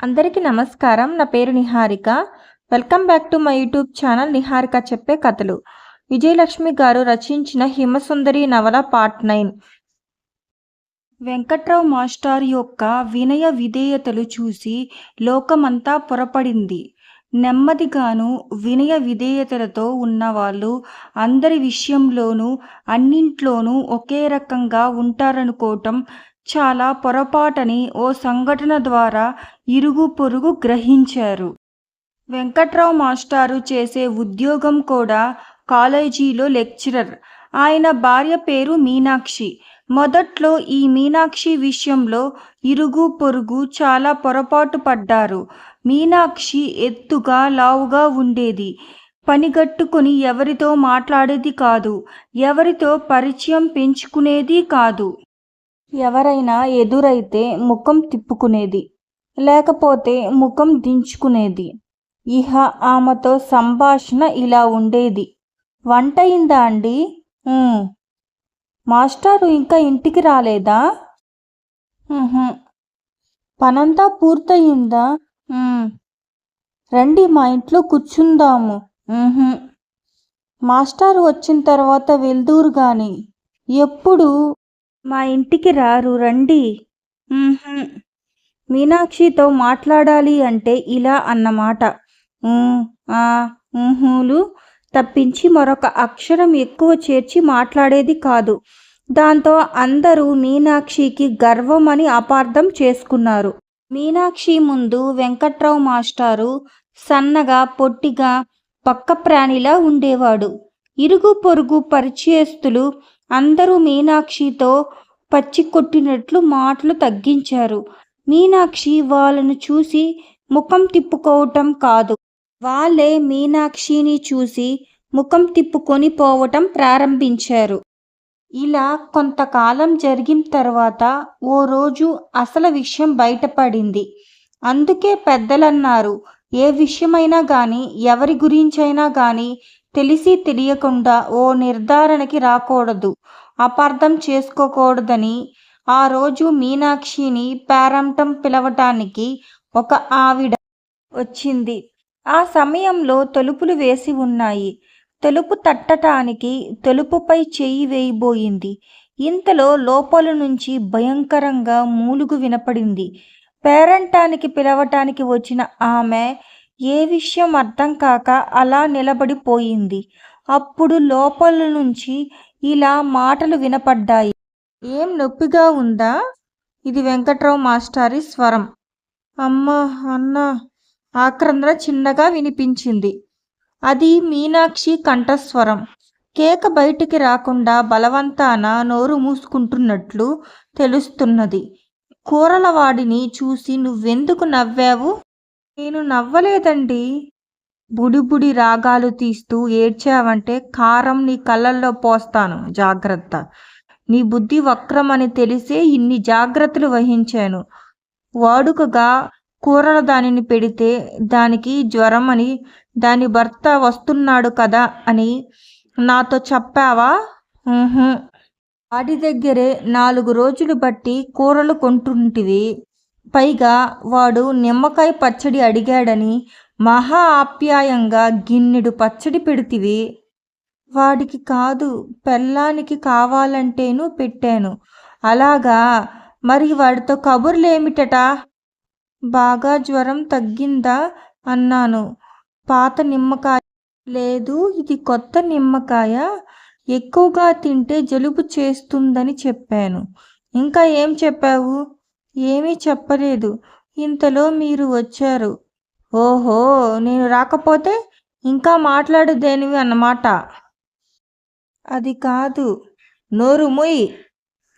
అందరికీ నమస్కారం. నా పేరు Niharika. Welcome back to my YouTube channel Niharika చెప్పే కథలు. విజయలక్ష్మి గారు రచించిన హిమసుందరి నవల పార్ట్ నైన్. వెంకట్రావు మాస్టర్ యొక్క వినయ విధేయతలు చూసి లోకమంతా పొరపడింది. నెమ్మదిగాను వినయ విధేయతలతో ఉన్నవాళ్ళు అందరి విషయంలోనూ అన్నింట్లోనూ ఒకే రకంగా ఉంటారనుకోవటం చాలా పొరపాటని ఓ సంఘటన ద్వారా ఇరుగు పొరుగు గ్రహించారు. వెంకట్రావు మాస్టారు చేసే ఉద్యోగం కూడా కాలేజీలో లెక్చరర్. ఆయన భార్య పేరు మీనాక్షి. మొదట్లో ఈ మీనాక్షి విషయంలో ఇరుగు పొరుగు చాలా పొరపాటు పడ్డారు. మీనాక్షి ఎత్తుగా లావుగా ఉండేది. పనిగట్టుకుని ఎవరితో మాట్లాడేది కాదు. ఎవరితో పరిచయం పెంచుకునేది కాదు. ఎవరైనా ఎదురైతే ముఖం తిప్పుకునేది లేకపోతే ముఖం దించుకునేది. ఇహ ఆమెతో సంభాషణ ఇలా ఉండేది. వంట అయిందా అండి? మాస్టారు ఇంకా ఇంటికి రాలేదా? పనంతా పూర్తయిందా? రండి మా ఇంట్లో కూర్చుందాము. మాస్టారు వచ్చిన తర్వాత వెళ్దూరు గాని ఎప్పుడు మా ఇంటికి రారు రండి. మీనాక్షితో మాట్లాడాలి అంటే ఇలా అన్నమాట. ఊహూలు తప్పించి మరొక అక్షరం ఎక్కువ చేర్చి మాట్లాడేది కాదు. దాంతో అందరూ మీనాక్షికి గర్వం అని అపార్థం చేసుకున్నారు. మీనాక్షి ముందు వెంకట్రావు మాస్టారు సన్నగా పొట్టిగా పక్క ప్రాణిలా ఉండేవాడు. ఇరుగు పొరుగు పరిచయస్తులు అందరూ మీనాక్షితో పచ్చి కొట్టినట్లు మాటలు తగ్గించారు. మీనాక్షి వాళ్ళను చూసి ముఖం తిప్పుకోవటం కాదు. వాళ్ళే మీనాక్షిని చూసి ముఖం తిప్పుకొని పోవటం ప్రారంభించారు. ఇలా కొంతకాలం జరిగిన తర్వాత ఓ రోజు అసలు విషయం బయటపడింది. అందుకే పెద్దలన్నారు ఏ విషయమైనా కానీ ఎవరి గురించైనా కానీ తెలిసి తెలియకుండా ఓ నిర్ధారణకి రాకూడదు. అపార్థం చేసుకోకూడదని ఆ రోజు మీనాక్షిని పేరంటం పిలవటానికి ఒక ఆవిడ వచ్చింది. ఆ సమయంలో తలుపులు వేసి ఉన్నాయి. తలుపు తట్టటానికి తలుపుపై చేయి వేయబోయింది. ఇంతలో లోపల నుంచి భయంకరంగా మూలుగు వినపడింది. పేరంటానికి పిలవటానికి వచ్చిన ఆమె ఏ విషయం అర్థం కాక అలా నిలబడిపోయింది. అప్పుడు లోపల నుంచి ఇలా మాటలు వినపడ్డాయి. ఏం నొప్పిగా ఉందా? ఇది వెంకట్రావు మాస్టారి స్వరం. అమ్మ అన్న ఆక్రంద్ర చిన్నగా వినిపించింది. అది మీనాక్షి కంఠస్వరం. కేక బయటికి రాకుండా బలవంతాన నోరు మూసుకుంటున్నట్లు తెలుస్తున్నది. కూరలవాడిని చూసి నువ్వెందుకు నవ్వావు? నేను నవ్వలేదండి. బుడిబుడి రాగాలు తీస్తూ ఏడ్చావంటే కారం నీ కళ్ళల్లో పోస్తాను జాగ్రత్త. నీ బుద్ధి వక్రమని తెలిసే ఇన్ని జాగ్రత్తలు వహించాను. వాడుకగా కూరల దానిని పెడితే దానికి జ్వరం అని దాని భర్త వస్తున్నాడు కదా అని నాతో చెప్పావా? వాడి దగ్గరే నాలుగు రోజులు బట్టి కూరలు కొంటుంటివి. పైగా వాడు నిమ్మకాయ పచ్చడి అడిగాడని మహా ఆప్యాయంగా గిన్నెడు పచ్చడి పెడితివి. వాడికి కాదు పెళ్ళానికి కావాలంటేను పెట్టాను. అలాగా? మరి వాడితో కబుర్లేమిటట? బాగా జ్వరం తగ్గిందా? అన్నాను. పాత నిమ్మకాయ లేదు ఇది కొత్త నిమ్మకాయ. ఎక్కువగా తింటే జలుబు చేస్తుందని చెప్పాను. ఇంకా ఏం చెప్పావు? ఏమీ చెప్పలేదు. ఇంతలో మీరు వచ్చారు. ఓహో నేను రాకపోతే ఇంకా మాట్లాడేదేనివి అన్నమాట. అది కాదు. నోరు ముయ్.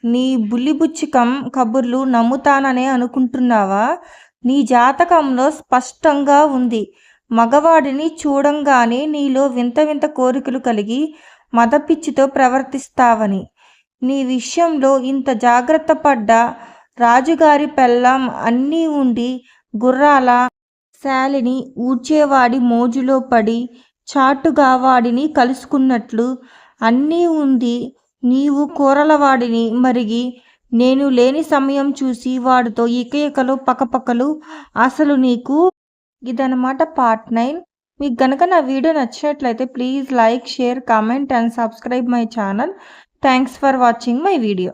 నీ బుల్లిబుచ్చికం కబుర్లు నమ్ముతాననే అనుకుంటున్నావా? నీ జాతకంలో స్పష్టంగా ఉంది. మగవాడిని చూడంగానే నీలో వింత వింత కోరికలు కలిగి మదపిచ్చితో ప్రవర్తిస్తావని. నీ విషయంలో ఇంత జాగ్రత్త పడ్డా రాజుగారి పెళ్ళాం అన్నీ ఉండి గుర్రాల శాలిని ఊడ్చేవాడి మోజులో పడి చాటుగా వాడిని కలుసుకున్నట్లు అన్నీ ఉంది. నీవు కూరలవాడిని మరిగి నేను లేని సమయం చూసి వాడితో ఇకయికలు పకపకలు అసలు నీకు ఇదనమాట పార్ట్ నైన్. మీకు గనక నా వీడియో నచ్చినట్లయితే please like share comment and subscribe my channel. Thanks for watching my video.